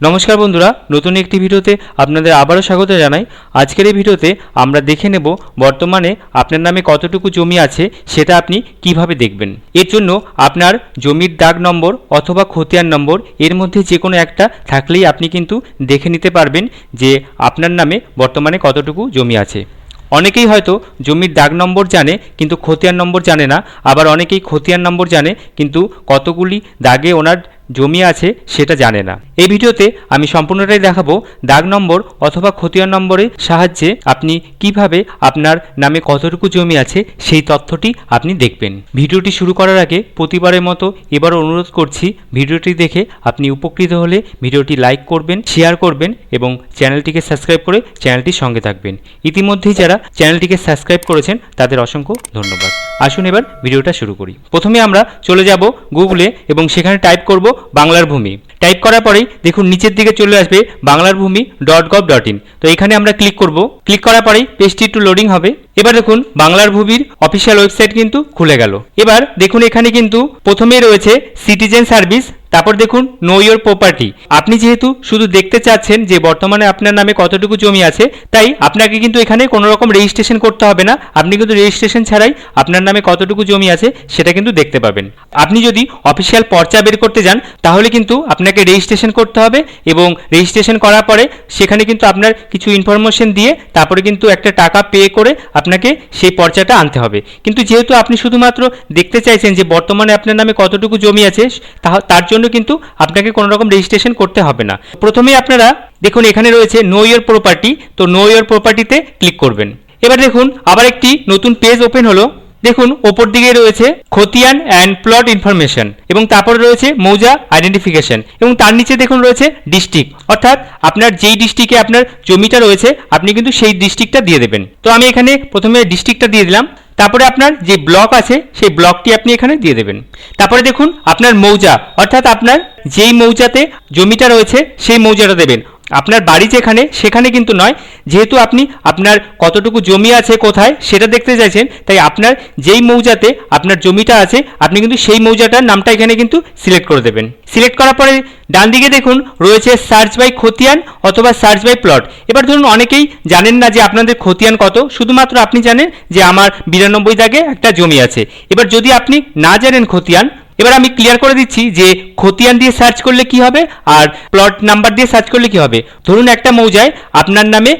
নমস্কার বন্ধুরা, নতুন একটি ভিডিওতে আপনাদের আবারও স্বাগত জানাই। আজকের এই ভিডিওতে আমরা দেখে নেব বর্তমানে আপনার নামে কতটুকু জমি আছে, সেটা আপনি কীভাবে দেখবেন। এর জন্য আপনার জমির দাগ নম্বর অথবা খতিয়ান নম্বর, এর মধ্যে যে কোনো একটা থাকলেই আপনি কিন্তু দেখে নিতে পারবেন যে আপনার নামে বর্তমানে কতটুকু জমি আছে। অনেকেই হয়তো জমির দাগ নম্বর জানে, কিন্তু খতিয়ান নম্বর জানে না। আবার অনেকেই খতিয়ান নম্বর জানে, কিন্তু কতগুলি দাগে ওনার জমি আছে, সেটা জানে না। এই ভিডিওতে আমি সম্পূর্ণটাই দেখাবো দাগ নম্বর অথবা খতিয়ান নম্বরের সাহায্যে আপনি কীভাবে আপনার নামে কতটুকু জমি আছে, সেই তথ্যটি আপনি দেখবেন। ভিডিওটি শুরু করার আগে প্রতিবারের মতো এবারও অনুরোধ করছি, ভিডিওটি দেখে আপনি উপকৃত হলে ভিডিওটি লাইক করবেন, শেয়ার করবেন এবং চ্যানেলটিকে সাবস্ক্রাইব করে চ্যানেলটির সঙ্গে থাকবেন। ইতিমধ্যেই যারা চ্যানেলটিকে সাবস্ক্রাইব করেছেন, তাদের অসংখ্য ধন্যবাদ। আসুন এবার ভিডিওটা শুরু করি। প্রথমে আমরা চলে যাব গুগলে এবং সেখানে টাইপ করব বাংলার ভূমি। টাইপ করার পরেই দেখুন নিচের দিকে চলে আসবে বাংলার ভূমি ডট গভ ডট ইন। তো এখানে আমরা ক্লিক করব। ক্লিক করার পরেই পেজটি একটু লোডিং হবে। এবার দেখুন, বাংলার ভূমির অফিসিয়াল ওয়েবসাইট কিন্তু খুলে গেল। এবার দেখুন, এখানে কিন্তু প্রথমেই রয়েছে সিটিজেন সার্ভিস তারপর দেখুন নো ইয়োর প্রপার্টি আপনি যেহেতু শুধু দেখতে চাচ্ছেন যে বর্তমানে আপনার নামে কতটুকু জমি আছে, তাই আপনাকে কিন্তু এখানে কোনো রকম রেজিস্ট্রেশন করতে হবে না। আপনি কিন্তু রেজিস্ট্রেশন ছাড়াই আপনার নামে কতটুকু জমি আছে, সেটা কিন্তু দেখতে পাবেন। আপনি যদি অফিসিয়াল পর্চা বের করতে যান, তাহলে কিন্তু আপনাকে রেজিস্ট্রেশন করতে হবে এবং রেজিস্ট্রেশন করার পরে সেখানে কিন্তু আপনার কিছু ইনফরমেশন দিয়ে তারপরে কিন্তু একটা টাকা পে করে আপনাকে সেই পর্চাটা আনতে হবে। কিন্তু যেহেতু আপনি শুধুমাত্র দেখতে চাইছেন যে বর্তমানে আপনার নামে কতটুকু জমি আছে তার জন্য কিন্তু আপনাকে কোনো রকম রেজিস্ট্রেশন করতে হবে না। প্রথমেই আপনারা দেখুন এখানে রয়েছে নো ইয়োর প্রপার্টি তো নো ইয়োর প্রপার্টিতে ক্লিক করবেন। এবার দেখুন আবার একটি নতুন পেজ ওপেন হলো। দেখুন, ওপর দিকে রয়েছে খতিয়ান অ্যান্ড প্লট ইনফরমেশন এবং তারপরে রয়েছে মৌজা আইডেন্টিফিকেশন এবং তার নিচে দেখুন রয়েছে ডিস্ট্রিক্ট অর্থাৎ আপনার যেই ডিস্ট্রিক্টে আপনার জমিটা রয়েছে, আপনি কিন্তু সেই ডিস্ট্রিক্টটা দিয়ে দেবেন। তো আমি এখানে প্রথমে ডিস্ট্রিক্টটা দিয়ে দিলাম। তারপরে আপনার যে ব্লক আছে, সেই ব্লকটি আপনি এখানে দিয়ে দেবেন। তারপরে দেখুন, আপনার মৌজা, অর্থাৎ আপনার যেই মৌজাতে জমিটা রয়েছে, সেই মৌজাটা দেবেন। আপনার বাড়ি যেখানে, সেখানে কিন্তু নয়। যেহেতু আপনি, আপনার কতটুকু জমি আছে কোথায়, সেটা দেখতে চাইছেন, তাই আপনার যেই মৌজাতে আপনার জমিটা আছে, আপনি কিন্তু সেই মৌজাটার নামটা এখানে কিন্তু সিলেক্ট করে দেবেন। সিলেক্ট করার পরে ডান দিকে দেখুন, রয়েছে সার্চ বাই খতিয়ান অথবা সার্চ বাই প্লট এবার ধরুন, অনেকেই জানেন না যে আপনাদের খতিয়ান কত। শুধুমাত্র আপনি জানেন যে আমার বিরানব্বই দাগে একটা জমি আছে। এবার যদি আপনি না জানেন খতিয়ান এবার আমি ক্লিয়ার করে দিচ্ছি যে খতিয়ান দিয়ে সার্চ করলে কি হবে আর প্লট নাম্বার দিয়ে সার্চ করলে কি হবে। ধরুন একটা মৌজায় আপনার নামে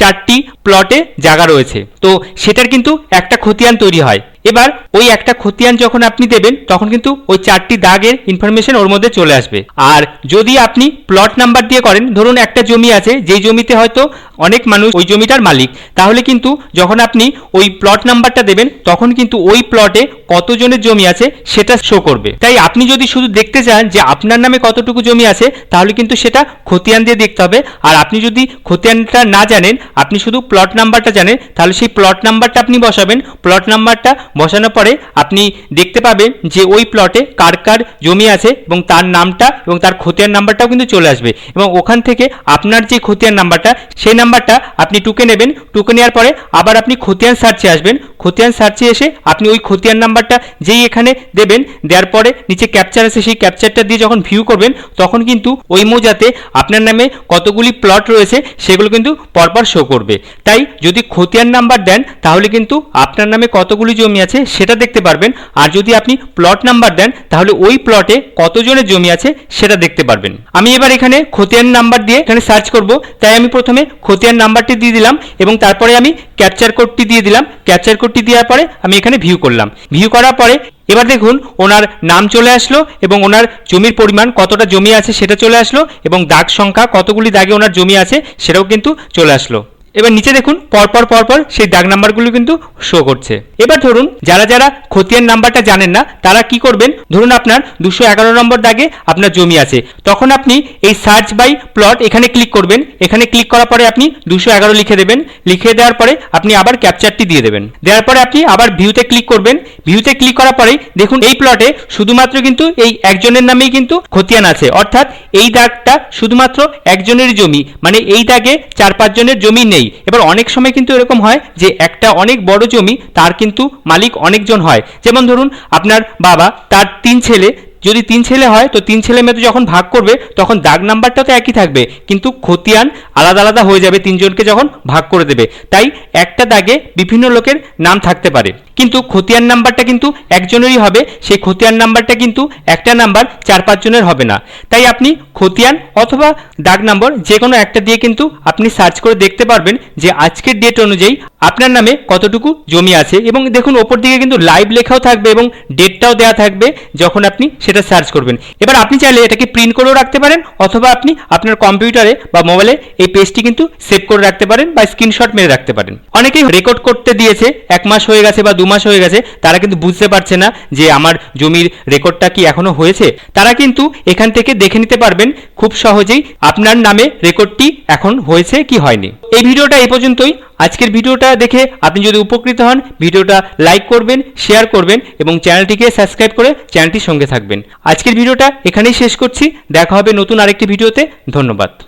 চারটি প্লটে জায়গা রয়েছে। তো সেটার কিন্তু একটা খতিয়ান তৈরি হয়। এবার ওই একটা খতিয়ান যখন আপনি দেবেন, তখন কিন্তু ওই চারটি দাগের ইনফরমেশন ওর মধ্যে চলে আসবে। আর যদি আপনি প্লট নাম্বার দিয়ে করেন, ধরুন একটা জমি আছে, যেই জমিতে হয়তো অনেক মানুষ ওই জমিটার মালিক, তাহলে কিন্তু যখন আপনি ওই প্লট নাম্বারটা দেবেন, তখন কিন্তু ওই প্লটে কতজনের জমি আছে সেটা শো করবে। তাই আপনি যদি শুধু দেখতে চান যে আপনার নামে কতটুকু জমি আছে, তাহলে কিন্তু সেটা খতিয়ান দিয়ে দেখতে হবে। আর আপনি যদি খতিয়ানটা না জানেন, আপনি শুধু প্লট নাম্বারটা জানেন, তাহলে সেই প্লট নাম্বারটা আপনি বসাবেন। প্লট নাম্বারটা বসানোর পরে আপনি দেখতে পাবেন যে ওই প্লটে কার কার জমি আছে এবং তার নামটা এবং তার খতিয়ান নাম্বারটাও কিন্তু চলে আসবে এবং ওখান থেকে আপনার যে খতিয়ান নাম্বারটা, সেই নাম্বারটা আপনি টুকে নেবেন। টুকে নেওয়ার পরে আবার আপনি খতিয়ান সার্চে আসবেন। খতিয়ান সার্চে এসে আপনি ওই খতিয়ান নাম্বারটা যেই এখানে দেবেন, দেওয়ার পরে নিচে ক্যাপচার আছে, সেই ক্যাপচারটা দিয়ে যখন ভিউ করবেন, তখন কিন্তু ওই মৌজাতে আপনার নামে কতগুলি প্লট রয়েছে, সেগুলো কিন্তু পরপর শো করবে। তাই যদি খতিয়ান নাম্বার দেন, তাহলে কিন্তু আপনার নামে কতগুলি জমি আছে সেটা দেখতে পারবেন। আর যদি আপনি প্লট নাম্বার দেন, তাহলে ওই প্লটে কতজনের জমি আছে সেটা দেখতে পারবেন। আমি এবার এখানে খতিয়ান নাম্বার দিয়ে এখানে সার্চ করব। তাই আমি প্রথমে খতিয়ান নাম্বারটি দিয়ে দিলাম এবং তারপরে আমি ক্যাপচার কোডটি দিয়ে দিলাম। ক্যাপচার কোডটি দেওয়ার পরে আমি এখানে ভিউ করলাম। ভিউ করার পরে এবার দেখুন ওনার নাম চলে আসলো এবং ওনার জমির পরিমাণ, কতটা জমি আছে সেটা চলে আসলো এবং দাগ সংখ্যা, কতগুলি দাগে ওনার জমি আছে সেটাও কিন্তু চলে আসলো। এবার নিচে দেখুন, পরপর পরপর সেই দাগ নাম্বারগুলো কিন্তু শো করছে। এবার ধরুন, যারা যারা খতিয়ান নাম্বারটা জানেন না, তারা কি করবেন? ধরুন আপনার দুশো এগারো নম্বর দাগে আপনার জমি আছে। তখন আপনি এই সার্চ বাই প্লট এখানে ক্লিক করবেন। এখানে ক্লিক করার পরে আপনি দুশো এগারো লিখে দেবেন। লিখে দেওয়ার পরে আপনি আবার ক্যাপচারটি দিয়ে দেবেন। দেওয়ার পরে আপনি আবার ভিউতে ক্লিক করবেন। ভিউতে ক্লিক করার পরে দেখুন, এই প্লটে শুধুমাত্র কিন্তু এই একজনের নামেই কিন্তু খতিয়ান আছে। অর্থাৎ এই দাগটা শুধুমাত্র একজনের জমি মানে এই দাগে চার পাঁচজনের জমি নেই। এবার অনেক সময় কিন্তু এরকম হয় যে একটা অনেক বড় জমি তার কিন্তু মালিক অনেকজন হয়। যেমন ধরুন আপনার বাবা, তার তিন ছেলে। যদি তিন ছেলে হয়, তো তিন ছেলে মেয়েতে যখন ভাগ করবে, তখন দাগ নাম্বারটা তো একই থাকবে। কিন্তু খতিয়ান আলাদা আলাদা হয়ে যাবে তিনজনকে যখন ভাগ করে দেবে। তাই একটা দাগে বিভিন্ন লোকের নাম থাকতে পারে। কিন্তু খতিয়ান নাম্বারটা কিন্তু একজনেরই হবে, সেই খতিয়ান নাম্বারটা কিন্তু একটা নাম্বার চার পাঁচজনের হবে না। তাই আপনি খতিয়ান অথবা দাগ নম্বর যে কোনো একটা দিয়ে কিন্তু আপনি সার্চ করে দেখতে পারবেন যে আজকের ডেট অনুযায়ী আপনার নামে কতটুকু জমি আছে এবং দেখুন ওপর দিকে কিন্তু লাইভ লেখাও থাকবে এবং ডেটটাও দেওয়া থাকবে যখন আপনি সেটা সার্চ করবেন। এবার আপনি চাইলে এটাকে প্রিন্ট করেও রাখতে পারেন অথবা আপনি আপনার কম্পিউটারে বা মোবাইলে এই পেজটি কিন্তু সেভ করে রাখতে পারেন বা স্ক্রিনশট মেরে রাখতে পারেন। অনেকেই রেকর্ড করতে দিয়েছে, এক মাস হয়ে গেছে বা দু মাস হয়ে গেছে, তারা কিন্তু বুঝতে পারছে না যে আমার জমির রেকর্ডটা কি এখনও হয়েছে। তারা কিন্তু এখান থেকে দেখে নিতে পারবেন খুব সহজেই আপনার নামে রেকর্ডটি এখন হয়েছে কি হয়নি। এই ভিডিওটা এই পর্যন্তই। আজকের ভিডিওটা দেখে আপনি যদি উপকৃত হন, ভিডিওটা লাইক করবেন, শেয়ার করবেন এবং চ্যানেলটিকে সাবস্ক্রাইব করে চ্যানেলটির সঙ্গে থাকবেন। আজকের ভিডিওটা এখানেই শেষ করছি। দেখা হবে নতুন আরেকটি ভিডিওতে। ধন্যবাদ।